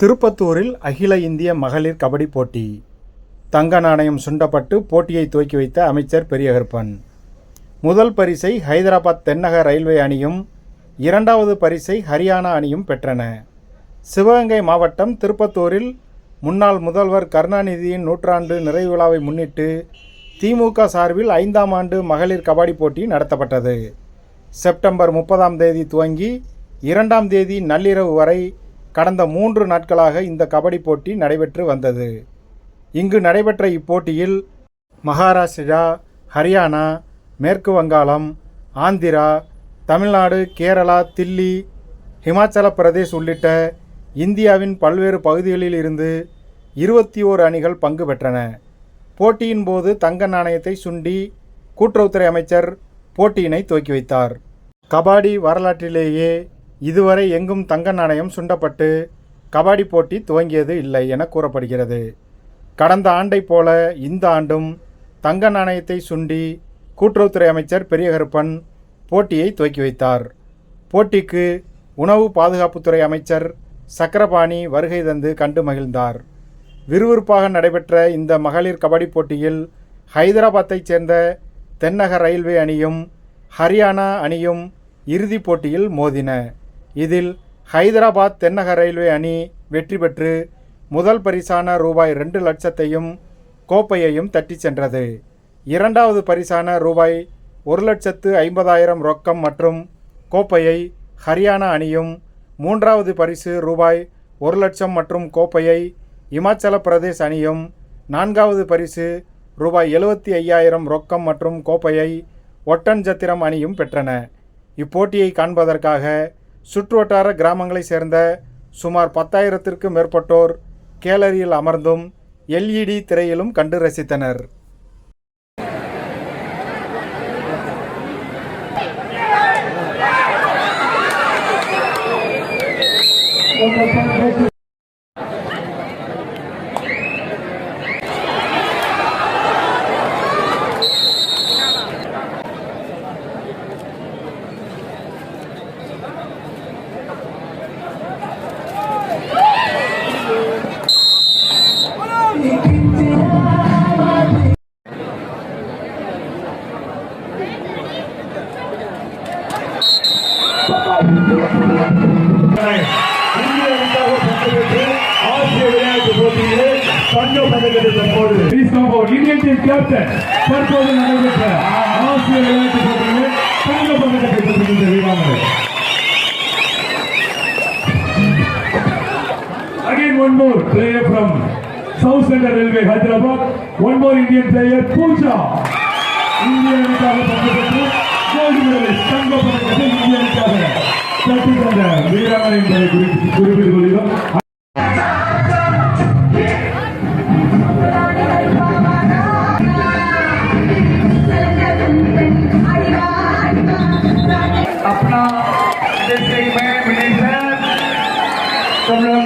திருப்பத்தூரில் அகில இந்திய மகளிர் கபடி போட்டி. தங்க நாணயம் சுண்டப்பட்டு போட்டியை துவக்கி வைத்த அமைச்சர் பெரியகருப்பன் முதல் பரிசை ஹைதராபாத் தென்னக ரயில்வே அணியும் இரண்டாவது பரிசை ஹரியானா அணியும் பெற்றன. சிவகங்கை மாவட்டம் திருப்பத்தூரில் முன்னாள் முதல்வர் கருணாநிதியின் நூற்றாண்டு நிறைவு விழாவை முன்னிட்டு திமுக சார்பில் ஐந்தாம் ஆண்டு மகளிர் கபடி போட்டி நடத்தப்பட்டது. செப்டம்பர் முப்பதாம் தேதி துவங்கி இரண்டாம் தேதி நள்ளிரவு வரை கடந்த மூன்று நாட்களாக இந்த கபடி போட்டி நடைபெற்று வந்தது. இங்கு நடைபெற்ற இப்போட்டியில் மகாராஷ்டிரா ஹரியானா மேற்கு வங்காளம் ஆந்திரா தமிழ்நாடு கேரளா தில்லி ஹிமாச்சல பிரதேஷ் உள்ளிட்ட இந்தியாவின் பல்வேறு பகுதிகளில் இருந்து இருபத்தி ஓரு அணிகள் பங்கு பெற்றன. போட்டியின் போது தங்க நாணயத்தை சுண்டி கூட்டுறவுத்துறை அமைச்சர் போட்டியினை துவக்கி வைத்தார். கபாடி வரலாற்றிலேயே இதுவரை எங்கும் தங்க நாணயம் சுண்டப்பட்டு கபாடி போட்டி துவங்கியது இல்லை என கூறப்படுகிறது. கடந்த ஆண்டைப் போல இந்த ஆண்டும் தங்க நாணயத்தை சுண்டி கூட்டுறவுத்துறை அமைச்சர் பெரியகருப்பன் போட்டியை துவக்கி வைத்தார். போட்டிக்கு உணவு பாதுகாப்புத்துறை அமைச்சர் சக்கரபாணி வருகை தந்து கண்டு மகிழ்ந்தார். விறுவிறுப்பாக நடைபெற்ற இந்த மகளிர் கபடி போட்டியில் ஹைதராபாத்தைச் சேர்ந்த தென்னக ரயில்வே அணியும் ஹரியானா அணியும் இறுதிப் போட்டியில் மோதின. இதில் ஹைதராபாத் தென்னக ரயில்வே அணி வெற்றி பெற்று முதல் பரிசான ரூபாய் ரெண்டு லட்சத்தையும் கோப்பையையும் தட்டிச் சென்றது. இரண்டாவது பரிசான ரூபாய் ஒரு லட்சத்து ஐம்பதாயிரம் ரொக்கம் மற்றும் கோப்பையை ஹரியானா அணியும் மூன்றாவது பரிசு ரூபாய் ஒரு லட்சம் மற்றும் கோப்பையை இமாச்சல பிரதேஷ் அணியும் நான்காவது பரிசு ரூபாய் எழுபத்தி ஐயாயிரம் ரொக்கம் மற்றும் கோப்பையை ஒட்டன்சத்திரம் அணியும் பெற்றன. இப்போட்டியை காண்பதற்காக சுற்றுவட்டார கிராமங்களைச் சேர்ந்த சுமார் பத்தாயிரத்திற்கும் மேற்பட்டோர் கேலரியில் அமர்ந்தும் எல்இடி திரையிலும் கண்டு ரசித்தனர். தங்க பதக்கத்தை தற்போது Please come தற்போது நடைபெற்ற ஆசிய தங்க பதக்கத்தை பெற்றிருந்த வீராங்கனை Again one more player from South Central Railway Hyderabad. One more Indian player Pooja. அணிக்காக பங்கு பெற்று கோல்டு மெடலிஸ்ட் தங்க பதக்கத்தை இந்திய அணிக்காக தட்டி தந்த வீராங்கனை என்பதை குறிப்பிட்டுக் கொள்கிறோம்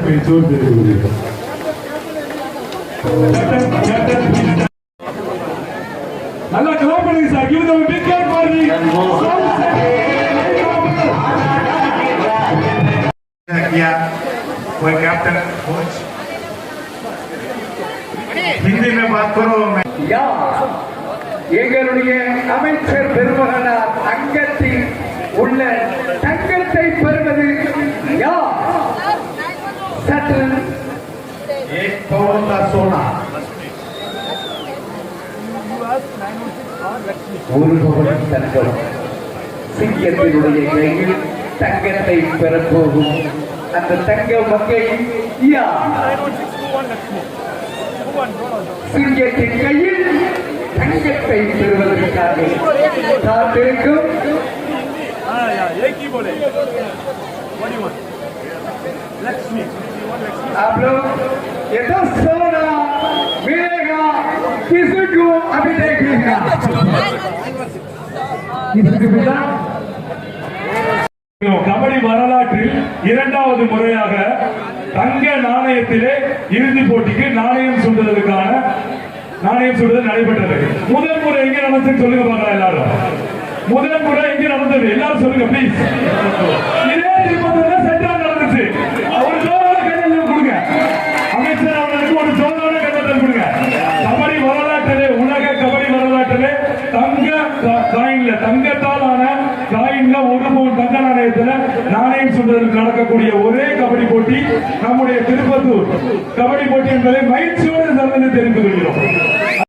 संधि ने உலகத்துல ஐம்பத்தஞ்சு வருஷமா ஒட்டி ஒட்டி ஒட்டி தலையில ஏற்றி வச்சிருக்கோம் எங்க தலைவர் முகம் எங்க பிராண்ட் பெரியார் பெரிய கருப்பனிடம் தான் रासा मगरासा தெரியுமா எஸ்எஸ்சி கொண்டன் சத்திரம் தமிழகத்தின் தலை சிறந்த ஒரு அணி நல்லா கிளாப் பண்ணுங்க sir give them big clap for the किया कोई कैप्टन कोच हिंदी में बात करो मैं யா எங்களுடைய அமைச்சர் பெருமகனார் தங்கத்தில் உள்ள தங்கத்தை பெறுவது யா சற்று एक करोड़ का सोना ஒரு பவன் தங்கம் சிங்கத்தினுடைய கையில் தங்கத்தை பெறப்போகும் அந்த தங்க மக்கள் யார் சிங்கத்தின் கையில் தங்கத்தை பெறுவதற்காக காத்திருக்கும் आप लोग ये तो सोना मिलेगा किसी को अभी देखिएगा इसके बिना கபடி வரலாற்றில் இரண்டாவது முறையாக தங்க நாணயத்திலே இறுதிப் போட்டிக்கு நாணயம் சுடுவதற்கான நாணயம் சுடுதல் நடைபெற்றது முதல் முறை எங்க நடந்துச்சு சொல்லுங்க பார்க்கலாம் எல்லாரும் முதல் முறை எங்க நடந்தது எல்லாரும் சொல்லுங்க ப்ளீஸ் தங்கத்தால் ஆன காயின்ல ஒரு பவுன் தங்க நாணயத்துல நாணயம் சுடுவதற்கு நடக்கக்கூடிய ஒரே கபடி போட்டி நம்முடைய திருப்பத்தூர். கபடி போட்டி என்பதை மகிழ்ச்சியோடு தெரிந்து தெரிந்து கொள்கிறோம்.